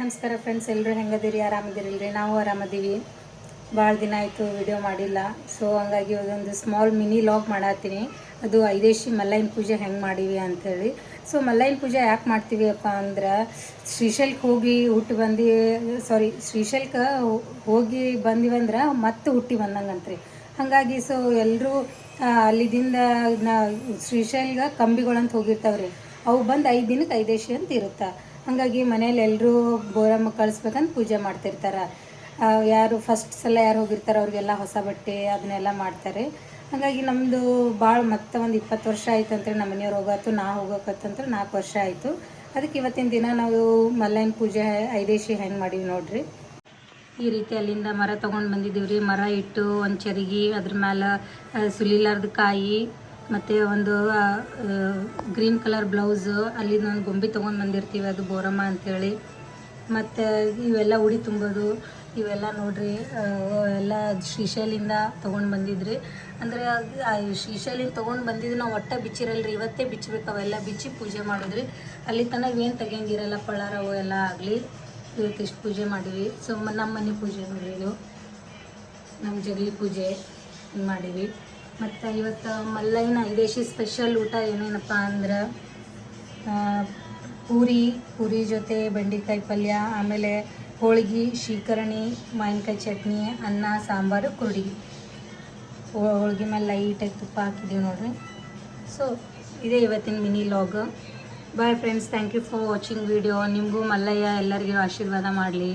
ನಮಸ್ಕಾರ ಫ್ರೆಂಡ್ಸ್ ಎಲ್ಲರೂ ಹೆಂಗದಿರಿ? ಆರಾಮದಿರಿಲ್ರಿ? ನಾವು ಆರಾಮದೀವಿ. ಭಾಳ ದಿನ ಆಯಿತು ವಿಡಿಯೋ ಮಾಡಿಲ್ಲ. ಸೊ ಹಂಗಾಗಿ ಅದೊಂದು ಸ್ಮಾಲ್ ಮಿನಿ ಲಾಗ್ ಮಾಡತ್ತೀನಿ ಅದು ಐದೇಶಿ ಮಲ್ಲಯ್ಯನ ಪೂಜೆ ಹೆಂಗೆ ಮಾಡೀವಿ ಅಂಥೇಳಿ ಸೊ ಮಲ್ಲಯ್ಯನ ಪೂಜೆ ಯಾಕೆ ಮಾಡ್ತೀವಿ ಅಪ್ಪ ಅಂದ್ರೆ, ಶ್ರೀಶೈಲ್ಕ್ ಹೋಗಿ ಹುಟ್ಟು ಬಂದು ಸಾರಿ ಶ್ರೀಶೈಲ್ಕ ಹೋಗಿ ಬಂದಿವಂದ್ರೆ ಮತ್ತೆ ಹುಟ್ಟಿ ಬಂದಂಗಂತ್ರಿ. ಹಾಗಾಗಿ ಸೊ ಎಲ್ಲರೂ ಅಲ್ಲಿದಿಂದ ನಾ, ಶ್ರೀಶೈಲ್ಗೆ ಕಂಬಿಗಳಂತ ಹೋಗಿರ್ತಾವ್ರಿ. ಅವು ಬಂದು ಐದು ದಿನಕ್ಕೆ ಐದೇಶಿ ಅಂತ ಇರುತ್ತೆ. ಹಾಗಾಗಿ ಮನೇಲಿ ಎಲ್ಲರೂ ಬೋರಮ್ಮ ಕಳಿಸ್ಬೇಕಂತ ಪೂಜೆ ಮಾಡ್ತಿರ್ತಾರೆ. ಯಾರು ಫಸ್ಟ್ ಸಲ ಯಾರು ಹೋಗಿರ್ತಾರೆ ಅವ್ರಿಗೆಲ್ಲ ಹೊಸ ಬಟ್ಟೆ ಅದನ್ನೆಲ್ಲ ಮಾಡ್ತಾರೆ. ಹಾಗಾಗಿ ನಮ್ಮದು ಭಾಳ ಮತ್ತೆ ಒಂದು ಇಪ್ಪತ್ತು ವರ್ಷ ಆಯ್ತು ಅಂದ್ರೆ ನಮ್ಮ ಮನೆಯವ್ರು ಹೋಗತ್ತು ನಾ ಹೋಗೋಕತ್ತಂದ್ರೆ ನಾಲ್ಕು ವರ್ಷ ಆಯಿತು. ಅದಕ್ಕೆ ಇವತ್ತಿನ ದಿನ ನಾವು ಮಲ್ಲಯ್ಯನ ಪೂಜೆ ಐದೇಶಿ ಹೆಂಗೆ ಮಾಡೀವಿ ನೋಡ್ರಿ. ಈ ರೀತಿ ಅಲ್ಲಿಂದ ಮರ ತೊಗೊಂಡು ಬಂದಿದ್ದೀವಿ ರೀ ಮರ ಇಟ್ಟು ಒಂದು ಚರಿಗಿ ಅದ್ರ ಮೇಲೆ ಸುಲಿಲಾರ್ದ ಕಾಯಿ ಮತ್ತು ಒಂದು ಗ್ರೀನ್ ಕಲರ್ ಬ್ಲೌಸು, ಅಲ್ಲಿಂದ ಒಂದು ಗೊಂಬೆ ತೊಗೊಂಡು ಬಂದಿರ್ತೀವಿ, ಅದು ಬೋರಮ್ಮ ಅಂಥೇಳಿ ಮತ್ತು ಇವೆಲ್ಲ ಉಡಿ ತುಂಬೋದು. ಇವೆಲ್ಲ ನೋಡ್ರಿ ಎಲ್ಲ ಶ್ರೀಶೈಲಿಂದ ತೊಗೊಂಡು ಬಂದಿದ್ರಿ. ಅಂದರೆ ಶ್ರೀಶೈಲಿಂದ ತೊಗೊಂಡು ಬಂದಿದ್ದು ನಾವು ಬಿಚ್ಚಿರಲ್ಲ ಬಿಚ್ಚಿರಲ್ರಿ, ಇವತ್ತೇ ಬಿಚ್ಚಬೇಕು ಅವೆಲ್ಲ ಬಿಚ್ಚಿ ಪೂಜೆ ಮಾಡಿದ್ರಿ. ಅಲ್ಲಿ ತನಕ ಏನು ತೆಗಿಯಂಗಿರಲ್ಲ, ಪಳಾರವು ಎಲ್ಲ ಆಗಲಿ, ಇವತ್ತು ಇಷ್ಟು ಪೂಜೆ ಮಾಡಿವಿ. ಸೊ ನಮ್ಮ ಮನೆ ಪೂಜೆ ಇದು. ನಮ್ಮ ಜಗಲಿ ಪೂಜೆ ಮಾಡೀವಿ. ಮತ್ತು ಇವತ್ತು ಮಲ್ಲಯ್ಯನ ಐದೇಶಿ ಸ್ಪೆಷಲ್ ಊಟ ಏನೇನಪ್ಪ ಅಂದ್ರೆ ಪೂರಿ ಪೂರಿ ಜೊತೆ ಬೆಂಡೆಕಾಯಿ ಪಲ್ಯ, ಆಮೇಲೆ ಹೋಳಿಗೆ ಶೀಕರಣಿ ಮಾವಿನಕಾಯಿ ಚಟ್ನಿ, ಅನ್ನ, ಸಾಂಬಾರು ಕುರುಡಿಗೆ ಹೋಳ್ಗೆ ಮೇಲೆ ಲೈಟಾಗಿ ತುಪ್ಪ ಹಾಕಿದ್ದೀವಿ ನೋಡಿರಿ. ಸೊ ಇದೇ ಇವತ್ತಿನ mini vlog bye friends thank you for watching video ನಿಮಗೂ ಮಲ್ಲಯ್ಯ ಎಲ್ಲರಿಗೂ ಆಶೀರ್ವಾದ ಮಾಡಲಿ.